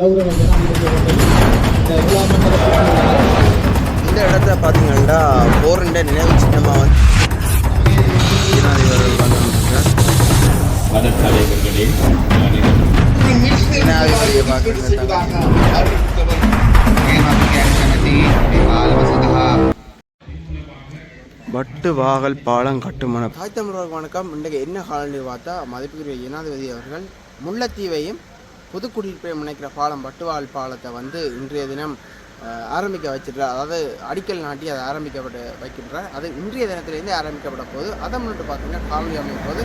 கௌரவ இந்த விழா இந்த இடத்த பார்த்தீங்கன்னா போரிண்ட நினைவு சின்னமாக வந்து பட்டு வாகல் பாலம் கட்டுமான தாய் தமிழர்களுக்கு வணக்கம். இன்றைக்கு என்ன காலநிலை பார்த்தா மதிப்புக்குரிய ஜனாதிபதி அவர்கள் முல்லைத்தீவையும் புதுக்குடியிருப்பை இணைக்கிற பாலம் பட்டுவால் பாலத்தை வந்து இன்றைய தினம் ஆரம்பிக்க வச்சிருக்கிறார் அதாவது அடிக்கல் நாட்டி அதை ஆரம்பிக்கப்பட்டு வைக்கின்றார் அது இன்றைய தினத்திலேருந்து ஆரம்பிக்கப்பட போது அதை முன்னிட்டு பார்த்தீங்கன்னா காலனி அமையும் போது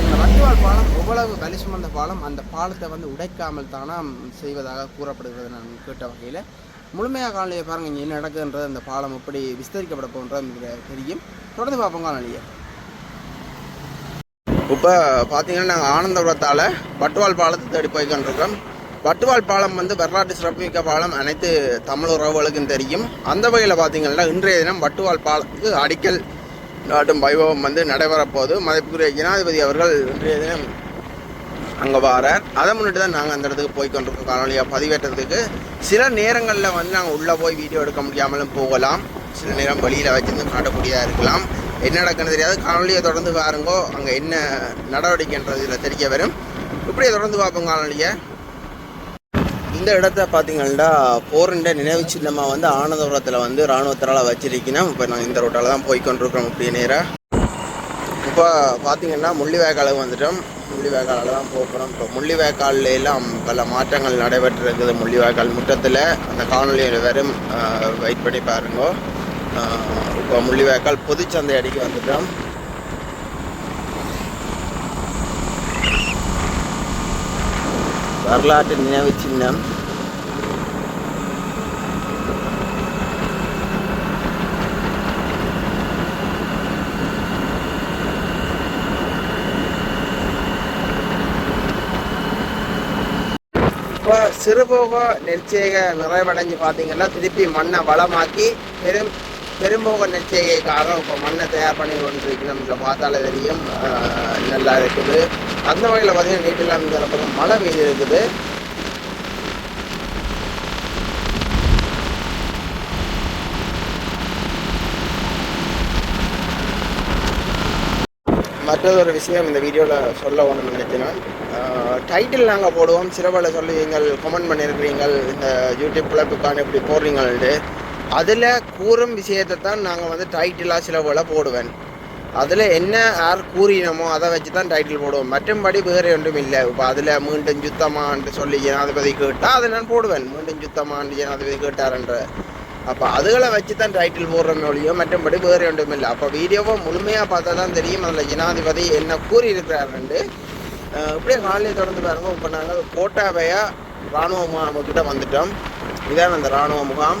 இந்த வட்டுவால் பாலம் எவ்வளவு வலி சுமந்த பாலம் அந்த பாலத்தை வந்து உடைக்காமல் தானாம் செய்வதாக கூறப்படுகிறது நான் கேட்ட வகையில். முழுமையாக காணொலியை பாருங்கள் இங்கே என்ன நடக்குதுன்றது அந்த பாலம் எப்படி விஸ்தரிக்கப்பட போன்றது எனக்கு தெரியும். தொடர்ந்து பார்ப்போம் காணொலியை. இப்போ பார்த்தீங்கன்னா நாங்கள் ஆனந்தபுரத்தால் பட்டுவால் பாலத்தை தேடி போய்கொண்டிருக்கோம் பட்டுவால் பாலம் வந்து வரலாற்று சிறப்புமிக்க பாலம். அனைத்து தமிழ் உறவுகளுக்கும் தெரியும். அந்த வகையில் பார்த்தீங்கன்னா இன்றைய தினம் பட்டுவால் பாலத்துக்கு அடிக்கல் நாட்டும் வைபவம் வந்து நடைபெறப்போகுது. மதிப்புக்குரிய ஜனாதிபதி அவர்கள் இன்றைய தினம் அங்கே வாரார். அதை முன்னிட்டு தான் நாங்கள் அந்த இடத்துக்கு போய் கொண்டிருக்கோம் காணொலியாக பதிவேற்றத்துக்கு சில நேரங்களில் வந்து நாங்கள் உள்ளே போய் வீடியோ எடுக்க முடியாமலும் போகலாம். சில நேரம் வெளியில் வச்சிருந்து காட்டக்கூடியதாக இருக்கலாம். என்ன நடக்குன்னு தெரியாது. காணொலியை தொடர்ந்து பாருங்கோ. அங்கே என்ன நடவடிக்கைன்றது இதில் தெரிய வரும். இப்படியே தொடர்ந்து பார்ப்போம் காணொலியை இந்த இடத்த பார்த்தீங்கன்னா போரின்ற நினைவு சின்னமாக வந்து ஆனந்தபுரத்தில் வந்து இராணுவத்தினால் வச்சிருக்கணும் இப்போ நாங்கள் இந்த ரோட்டால் தான் போய் கொண்டிருக்கிறோம் அப்படியே நேராக இப்போ பார்த்தீங்கன்னா முள்ளிவாய்க்காலுக்கு வந்துட்டோம். முள்ளிவாய்க்காலில் தான் போகிறோம் இப்போ முள்ளிவாய்க்காலில் எல்லாம் பல மாற்றங்கள் நடைபெற்றிருக்குது முள்ளிவேக்கால் முற்றத்தில் அந்த காணொலியில் வெறும் வெயிட் பண்ணி பாருங்க. இப்போ முள்ளிவாய்க்கால் பொதுச்சந்தை அடிக்க வந்துட்டோம். வரலாற்று நினைவு சின்னம். இப்போ சிறுபோக நெற்சேக நிறைவடைஞ்சு பார்த்தீங்கன்னா திருப்பி மண்ணை வளமாக்கி பெரும் பெரும்போக நெற்சேகைக்காக இப்போ மண்ணை தயார் பண்ணி கொண்டிருக்கு நம்மள பார்த்தாலே தெரியும் ஆஹ், நல்லா இருக்குது. அந்த வகையில் பார்த்தீங்கன்னா நீட்டெல்லாம் இந்த பக்கம் மழை பெய்து இருக்குது மற்றொரு விஷயம் இந்த வீடியோவில் சொல்ல ஒன்று நினைக்கிறேன். டைட்டில் நாங்கள் போடுவோம். சிலபல சொல்லி நீங்கள் கமெண்ட் பண்ணியிருக்கிறீங்கள். இந்த யூடியூப் பிளப்புக்கான இப்படி போடுறீங்கள்ட்டு அதில் கூறும் விஷயத்தை தான் நாங்கள் வந்து டைட்டிலாக சிலபல போடுவேன். அதில் என்ன யார் கூறினமோ அதை வச்சு தான் டைட்டில் போடுவோம். மற்றும்படி வேறு ஒன்றும் இல்லை. இப்போ அதில் மீண்டும் சுத்தமான்ட்டு சொல்லி ஜனாதிபதி கேட்டால் அதை நான் போடுவேன். மீண்டும் சுத்தமான்ட்டு ஜனாதிபதி கேட்டார்ன்ற. அப்போ அதுகளை வச்சு தான் டைட்டில் போடுறோமே ஒழியோ மற்றபடி வேறு ஒன்றும் இல்லை. அப்போ வீடியோவை முழுமையாக பார்த்தா தான் தெரியும். அதில் ஜனாதிபதி என்ன கூறியிருக்கிறாருண்டு. இப்படியே காலையை தொடர்ந்து பாருங்கள் இப்போ நாங்கள் கோட்டாவையா இராணுவ முகாமுக்கிட்ட வந்துட்டோம். இதான் அந்த இராணுவ முகாம்.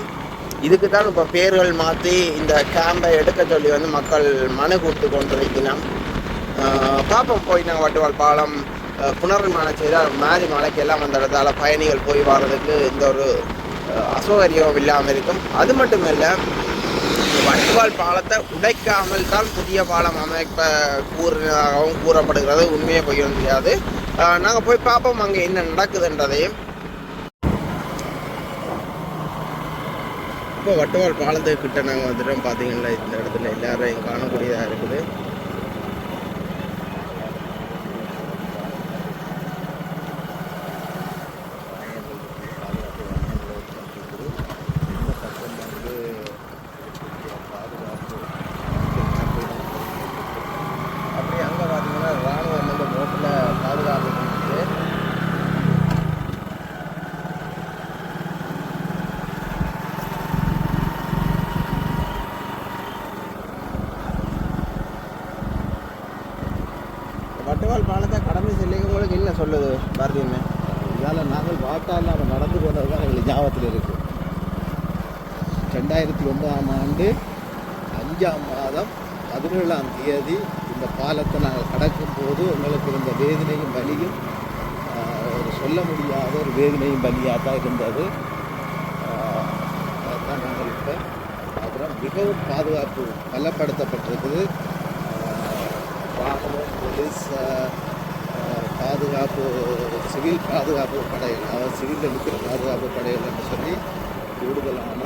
இதுக்கு தான் இப்போ பேர்கள் மாற்றி இந்த கேம்பை எடுக்க சொல்லி வந்து மக்கள் மனு கொடுத்து கொண்டிருக்கலாம் அஹ் பார்ப்போம் போய் நாங்கள் வட்டுவால் பாலம் அஹ் புனர்நிர்மாணம் செய்தால் மாறி மலைக்கு எல்லாம் அந்த இடத்தால் பயணிகள் போய் வர்றதுக்கு இந்த ஒரு அசௌகரியம் இல்லாமல் இருக்கும். அது மட்டும் இல்லை வட்டுவால் பாலத்தை உடைக்காமல் தான் புதிய பாலம் அமைப்ப கூறினதாகவும் கூறப்படுகிறது. உண்மையை போய் முடியாது நாங்கள் போய் பார்ப்போம் அங்கே என்ன நடக்குதுன்றதையும். இப்போ வட்டவால் பாலத்துக்கிட்ட நாங்கள் வந்துட்டோம். பார்த்தீங்கன்னா இந்த இடத்துல எல்லாரையும் காணக்கூடியதாக இருக்குது அப்படியே அங்கே பார்த்தீங்கன்னா ராணுவம் வந்து ரோட்டில் பாதுகாப்பு பண்ணிட்டு வட்டுவால் பாலத்தை கடந்து செல்லிங்க இல்லை சொல்லுது பாரதியண்ணே இதால் நாங்கள் வாக்கால் அவன் நடந்து போனது தான் எங்களுக்கு ஞாபகத்தில் இருக்கு. ரெண்டாயிரத்தி ஒன்பதாம் ஆண்டு அஞ்சாம் மாதம் பதினேழாம் தேதி இந்த பாலத்தை நாங்கள் கடக்கும் போது எங்களுக்கு இருந்த வேதனையும் வலியும் ஒரு சொல்ல முடியாத ஒரு வேதனையும் வலியாக தான் இருந்தது அதான் நாங்கள் இப்போ. அப்புறம் மிகவும் பாதுகாப்பு பலப்படுத்தப்பட்டிருக்குது. ஆஹ், போலீஸ் பாதுகாப்பு சிவில் பாதுகாப்பு படைகள் அதாவது சிவிலில் இருக்கிற பாதுகாப்பு படைகள் என்று சொல்லி கூடுதலான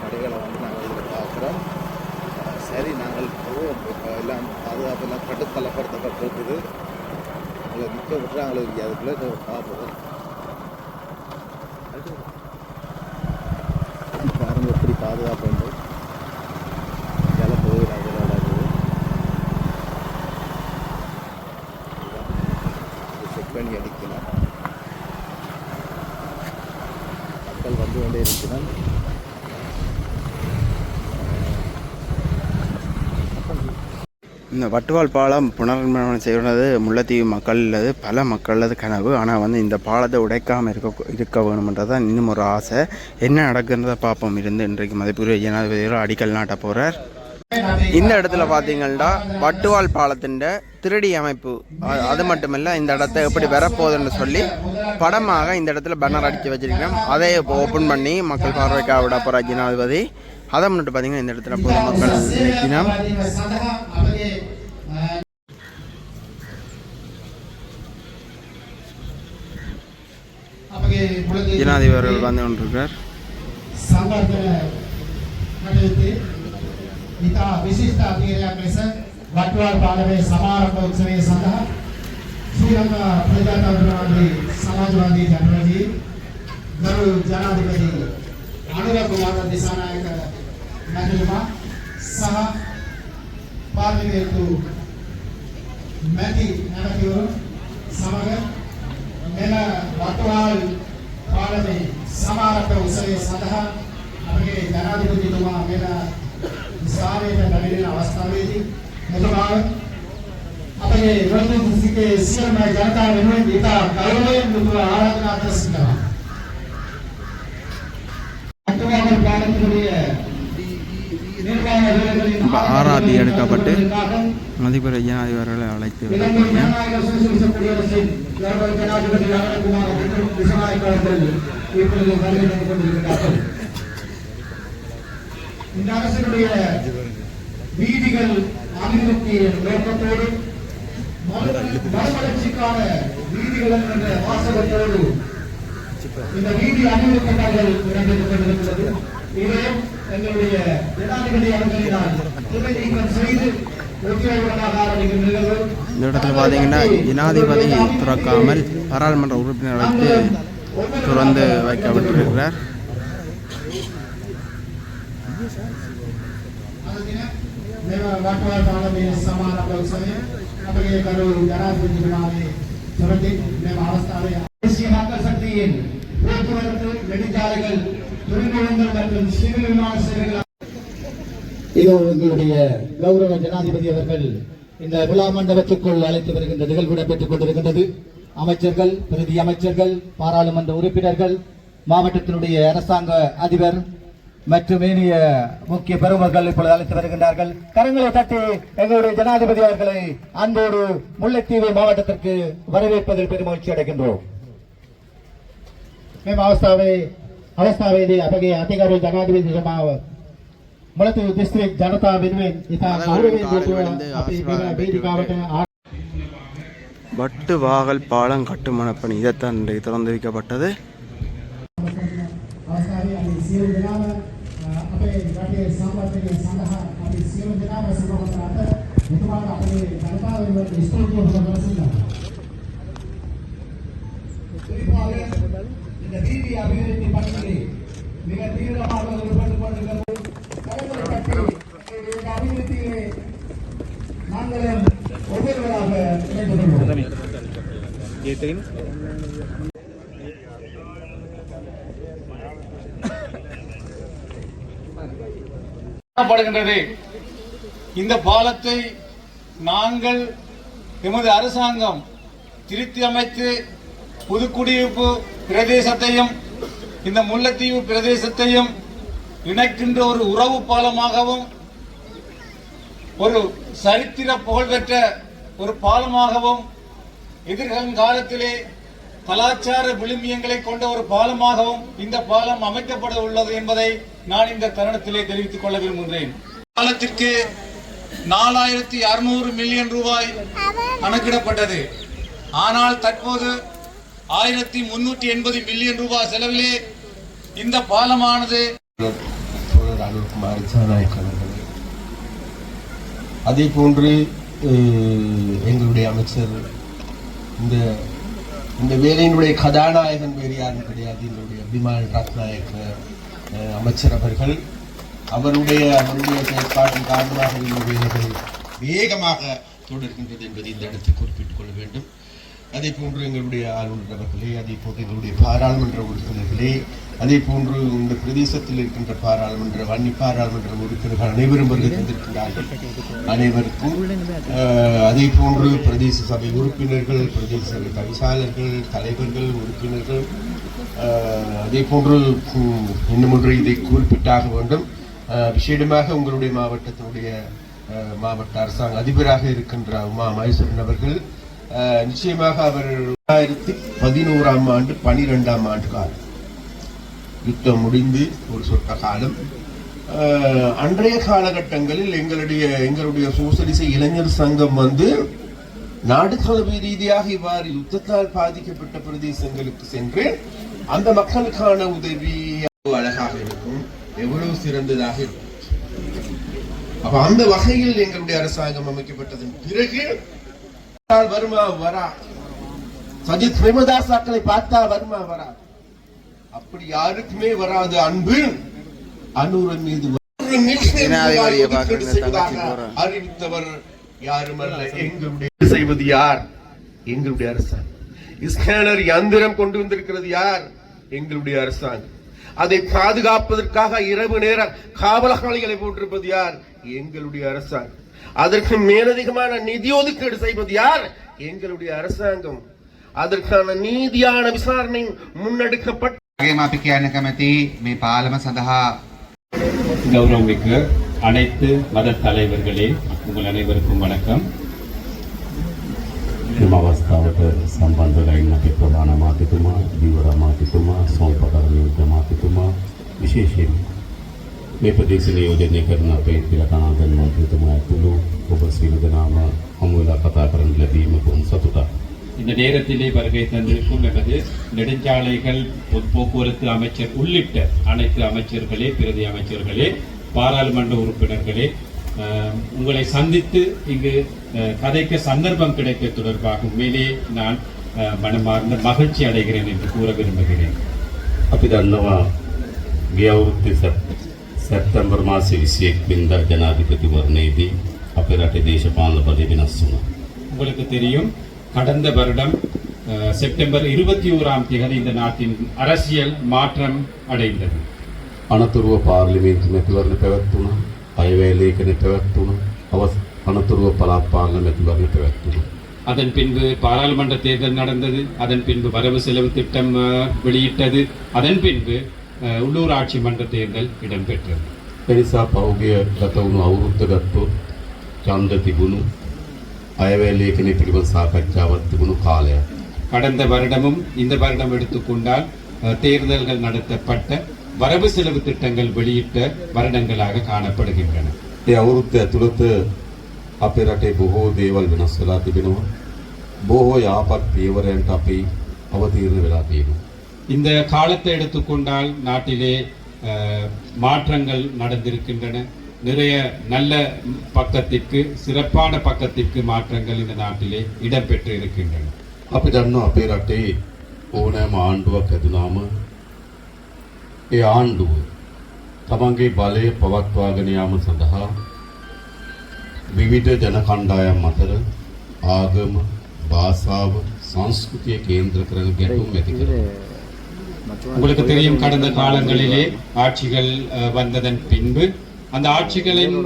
படைகளை வந்து நாங்கள் இதில் பார்க்குறோம். சரி நாங்கள் போவோம். இப்போ எல்லாம் பாதுகாப்பெல்லாம் கட்டுத்தலப்படுத்தப்பட்டிருக்குது எங்களை நிற்க விட்டுறாங்களுக்கு அதுக்குள்ளே பார்ப்போம். பாருங்கள் எப்படி பாதுகாப்பு உண்டு இதால போகிறாங்க நடக்குது செக் பண்ணி அடிக்கலாம் மக்கள் வந்து கொண்டே இருக்கிறான் இந்த வட்டுவால் பாலம் புனர்நிர்மாணம் செய்வது முல்லைத்தீவு மக்களது பல மக்களது கனவு. ஆனால் வந்து இந்த பாலத்தை உடைக்காமல் இருக்க இருக்க வேணுமென்றதான் இன்னும் ஒரு ஆசை. என்ன நடக்குன்றதை பார்ப்போம். இருந்து இன்றைக்கு மதிப்புரிய ஜனாதிபதிகள் அடிக்கல் நாட்ட போகிறார் இந்த இடத்துல பார்த்தீங்கன்னா வட்டுவால் பாலத்தின் திருடி அமைப்பு. அது மட்டுமல்ல இந்த இடத்த எப்படி வரப்போகுதுன்னு சொல்லி படமாக இந்த இடத்துல பேனர் அடித்து வச்சிருக்கிறோம். அதை இப்போ ஓப்பன் பண்ணி மக்கள் பார்வைக்காக விட போகிற ஜனாதிபதி. அதை முன்னிட்டு பார்த்தீங்கன்னா இந்த இடத்துல பொதுமக்கள் நிற்கணும் ஜனாதிபதி அவர்கள் வந்து கொண்டிருக்கிறார் සංවර්ධන කටයුත්තේ ඉතා විශිෂ්ට අධීරයක් ලෙස වටුවල් පාලමේ සමාරම්භ උත්සවය සඳහා ශ්‍රී ලංකා ප්‍රජාතන්ත්‍රවාදී සමාජවාදී ජනරජී ගරු ජනාධිපති අනුර කුමාර දිසානායක මැතිතුමා සහ පාර්ලිමේන්තු මැති නැමැතිවරු සමග මෙම වටුවල් පාලමේ සමාරම්භ උත්සවය සඳහා අපගේ ජනාධිපතිතුමා මෙම ස්ථානයට පැමිණෙන අවස්ථාවේදී මෙතුමාව අපගේ රොන්දු දිස්ත්‍රික්කයේ සියලුම ජනතාව වෙනුවෙන් ඉතා ගෞරවයෙන් යුතුව ආරාධනා කර සිටිනවා. වටුවල් පාලමේ மதிப்புரை ஜனாதிபதி அவர்களை அழைத்து அவர்கள் இந்த அரசினுடைய வீதிகள் அபிவிருத்தி நோக்கத்தோடு மறு- மறுமலர்ச்சிக்கான வீதிகள் என்ற வாசகத்தோடு இந்த வீதி அபிவிருத்தி பணிகள் இடம்பெற்றுக் கொண்டிருக்கிறது. இதை எங்களுடைய ஜனாதிபதி அவர்களினால் துணை நீக்கம் செய்து இந்த இடத்துல பார்த்தீங்கன்னா ஜனாதிபதி துறக்காமல் பாராளுமன்ற உறுப்பினர்களுக்கு வைத்து துறந்து வைக்கப்பட்டிருக்கிறார். நெடுஞ்சாலைகள் துறைமுகங்கள் மற்றும் சிவில் விமான சேவைகள் இதோ எங்களுடைய கௌரவ ஜனாதிபதி அவர்கள் இந்த விழா மண்டபத்துக்குள் அழைத்து வருகின்ற நிகழ்வுடன் இடம்பெற்றுக் கொண்டிருக்கின்றது. அமைச்சர்கள் பிரதி அமைச்சர்கள் பாராளுமன்ற உறுப்பினர்கள் மாவட்டத்தினுடைய அரசாங்க அதிபர் மற்றும் ஏனைய முக்கிய பெருமர்கள் இப்பொழுது அழைத்து வருகின்றார்கள். கரங்களை தட்டி எங்களுடைய ஜனாதிபதி அவர்களை அன்போடு முல்லைத்தீவு மாவட்டத்திற்கு வரவேற்பதில் பெருமகிழ்ச்சி அடைகின்றோம். மேம் அவஸ்தாவை அவஸ்தாவை அத்தகைய அதிகாரி ஜனாதிபதி මුලතිව් දිස්ත්‍රික් ජනතාව වෙනුවෙන් ඉතා ගෞරවයෙන් යුතුව අපි මෙම වේදිකාවට ආ- வட்டு வாகல் பாலம் கட்டுமானப்பணி இதைத்தான் இன்றைக்கு திறந்து வைக்கப்பட்டது අවස්ථාවේ අපි සියලු දෙනාම අ, අපේ රටේ සම්බන්ධය සඳහා අපි සියලු දෙනාම සමග අතර මෙතුමාට අපේ ජනතාව වෙනුවෙන් ස්තුතිය ඔබ කරසිනවා. குறிப்பாக இந்த வீதி அபிவிருத்தி பணிகளை மிக தீவிரமாக ஈடுபட்டுக் கொண்டிருக்கிறது அபிவிருத்தியிலே நாங்களும் ஒவ்வொருவராக இணைந்து காணப்படுகின்றது. இந்த பாலத்தை நாங்கள் எமது அரசாங்கம் திருத்தி அமைத்து புதுக்குடியிருப்பு பிரதேசத்தையும் இந்த முல்லைத்தீவு பிரதேசத்தையும் இணைக்கின்ற ஒரு உறவு பாலமாகவும் ஒரு சரித்திர புகழ்பெற்ற ஒரு பாலமாகவும் எதிர்காலத்திலே கலாச்சார விழுமியங்களை கொண்ட ஒரு பாலமாகவும் இந்த பாலம் அமைக்கப்பட உள்ளது என்பதை நான் இந்த தருணத்திலே தெரிவித்துக் கொள்ள விரும்புகிறேன். பாலத்திற்கு நாலாயிரத்தி அறுநூறு மில்லியன் ரூபாய் கணக்கிடப்பட்டது. ஆனால் தற்போது ஆயிரத்தி முன்னூற்றி எண்பது மில்லியன் ரூபாய் செலவிலே இந்த பாலமானது அதே போன்று எங்களுடைய அமைச்சர் இந்த இந்த வேலையினுடைய கதாநாயகன் வேறு யாரும் கிடையாது. எங்களுடைய அபிமான் ரத்நாயக் அமைச்சர் அவர்கள். அவருடைய அவருடைய செயற்பாட்டின் காரணமாக இந்த வேகமாக தொடர்கின்றது என்பதை இந்த இடத்தில் குறிப்பிட்டுக் கொள்ள வேண்டும். அதே போன்று எங்களுடைய ஆளுநர் அவர்களே அதே போன்று எங்களுடைய பாராளுமன்ற உறுப்பினர்களே அதே போன்று இந்த பிரதேசத்தில் இருக்கின்ற பாராளுமன்ற வன்னி பாராளுமன்ற உறுப்பினர்கள் அனைவரும் வருகை தந்திருக்கிறார்கள். அனைவருக்கும் அதே போன்று பிரதேச சபை உறுப்பினர்கள் பிரதேச சபை தவிசாளர்கள் தலைவர்கள் உறுப்பினர்கள் அதே போன்று இன்னும் ஒன்று இதை குறிப்பிட்டாக வேண்டும். விசேடமாக உங்களுடைய மாவட்டத்தினுடைய மாவட்ட அரசாங்க அதிபராக இருக்கின்ற உமா மகேஸ்வரன் அவர்கள் நிச்சயமாக அவர் ரெண்டாயிரத்தி பதினோராம் ஆண்டு பனிரெண்டாம் ஆண்டு காலம். யுத்தம் முடிந்து ஒரு சொற்ற காலம் அன்றைய காலகட்டங்களில் எங்களுடைய எங்களுடைய சோசலிச இளைஞர் சங்கம் வந்து நாடு தழுவிய ரீதியாக இவ்வாறு யுத்தத்தால் பாதிக்கப்பட்ட பிரதேசங்களுக்கு சென்று அந்த மக்களுக்கான உதவி அழகாக இருக்கும் எவ்வளவு சிறந்ததாக இருக்கும். அப்ப அந்த வகையில் எங்களுடைய அரசாங்கம் அமைக்கப்பட்டதன் பிறகு வருமா வரா. சஜித் பிரேமதாசாக்களை பார்த்தா வருமா வரா. அப்படி யாருக்குமே வராது அன்பு. அனூரன் மீது. அறிவித்தவர் யாருமல்ல எங்களுடைய செய்வது யார்? எங்களுடைய அரசாங்கம் ஸ்கேனர் யந்திரம் கொண்டு வந்திருக்கிறது யார்? எங்களுடைய அரசாங்கம். அதை பாதுகாப்பதற்காக இரவு நேர காவலகாளிகளை போட்டிருப்பது யார்? எங்களுடைய அரசாங்கம். அதற்கு மேலதிகமான நிதி ஒதுக்கீடு செய்வது யார் எங்களுடைய அரசாங்கம் அதற்கான நீதியான விசாரணை முன்னெடுக்கப்பட்ட වගේම අපි කියන්න කැමති මේ පාලම සඳහා கௌரவமிக்க அனைத்து மத தலைவர்களே உங்கள் அனைவருக்கும் வணக்கம் එම අවස්ථාවට සම්බන්ධ වෙලා ඉන්න අපේ ප්‍රධාන මාතිතුමා, දීවර මාතිතුමා, සෝම්පකර නියෝජ්‍ය මාතිතුමා විශේෂයෙන් નિપદેશી નિયોજનને કરનાર પેન્ટિલા કાણાદન મંત્રિતમાય குழு உபசீனது நாம அவங்கள கதாகரங்களை தீமக்கும் சத்துட்டா இந்த நேரத்திலே வருகை தந்திருக்கும் எனது நெடுஞ்சாலைகள் போக்குவரத்து அமைச்சர் உள்ளிட்ட அனைத்து அமைச்சர்களே பிரதி அமைச்சர்களே பாராளுமன்ற உறுப்பினர்களே உங்களை சந்தித்து இங்கு கதைக்க சந்தர்ப்பம் கிடைக்க தொடர்பாக மேலே நான் மனமார்ந்த மகிழ்ச்சி அடைகிறேன் என்று கூற விரும்புகிறேன் அப்படி அண்ணவா கியாவுத்தி சார் සැප්- සැප්තැම්බර් මාසයේ 21 වෙනිදා ජනාධිපතිවරණයේදී අපේ රටේ දේශපාලන බලය වෙනස් වුණා. உங்களுக்கு தெரியும் கடந்த வருடம் அஹ், செப்டம்பர் இருபத்தி ஓராம் தேதி இந்த நாட்டின் அரசியல் மாற்றம் அடைந்தது අනතුරුව පාර්ලිමේන්තු මැතිවරණ පැවැත්වුණා. අයවැය ලේඛන පැවැත්වුණා. අවස් අනතුරුව පළාත් පාලන මැතිවරණ පැවැත්වුණා. அதன் பின்பு பாராளுமன்ற தேர்தல் நடந்தது அதன் பின்பு வரவு செலவு திட்டம் அஹ், வெளியிட்டது அதன் பின்பு அஹ், உள்ளூராட்சி மன்ற தேர்தல் இடம்பெற்றது එනිසා පහුගිය ගත වුණු අවුරුද්ද ගත්තොත් ඡන්ද තිබුණු අයවැය ලේඛනය පිළිබඳ සාකච්ඡාවක් තිබුණු කාලයක්. கடந்த வருடமும் இந்த வருடம் எடுத்துக்கொண்டால் அஹ், தேர்தல்கள் நடத்தப்பட்ட வரவு செலவு திட்டங்கள் வெளியிட்ட வருடங்களாக காணப்படுகின்றன ඒ අවුරුද්ද ඇතුළත අපේ රටේ බොහෝ දේවල් වෙනස් වෙලා තිබෙනවා. බොහෝ යහපත් පියවරයන්ට අපි අවතීර්ණ වෙලා තියෙනවා. இந்த காலத்தை எடுத்துக்கொண்டால் நாட்டிலே அஹ், மாற்றங்கள் நடந்திருக்கின்றன நிறைய நல்ல பக்கத்திற்கு சிறப்பான பக்கத்திற்கு மாற்றங்கள் இந்த நாட்டிலே இடம்பெற்று இருக்கின்றன අපි දන්නවා අපේ රටේ ඕනෑම ආණ්ඩුවක් හැදුනාම ඒ ආණ්ඩුව තමන්ගේ බලය පවත්වාගෙන යාම සඳහා විවිධ ජන කණ්ඩායම් අතර ආගම භාෂාව සංස්කෘතිය කේන්ද්‍ර කරන ගැටුම් ඇති කරනවා. உங்களுக்கு தெரியும் கடந்த காலங்களிலே ஆட்சிகள் வந்ததன் பின்பு அந்த ஆட்சிகளின்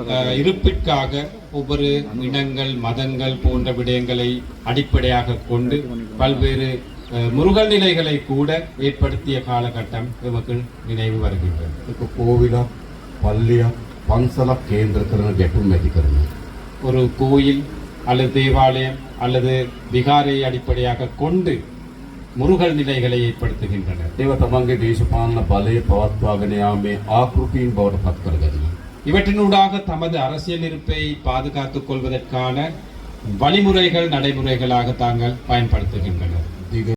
இருப்பிற்காக ஒவ்வொரு இனங்கள் மதங்கள் போன்ற விடயங்களை அடிப்படையாக கொண்டு பல்வேறு முருகல் நிலைகளை கூட ஏற்படுத்திய காலகட்டம் நமக்கு நினைவு வருகின்றது. இப்போ கோவிலா பள்ளியம் பன்சல கேந்திரத்திற்கு எட்டும் மதிக்கிறது ஒரு கோயில் அல்லது தேவாலயம் அல்லது விகாரை அடிப்படையாக கொண்டு முருகல் நிலைகளை ஏற்படுத்துகின்றனர் ඒව තමන්ගේ දේශපාලන බලය පවත්වාගෙන යාමේ ආකෘතීන් බවට පත් කරගන්නවා. இவற்றினூடாக தமது அரசியல் இருப்பை பாதுகாத்துக் கொள்வதற்கான வழிமுறைகள் நடைமுறைகளாக தாங்கள் பயன்படுத்துகின்றனர்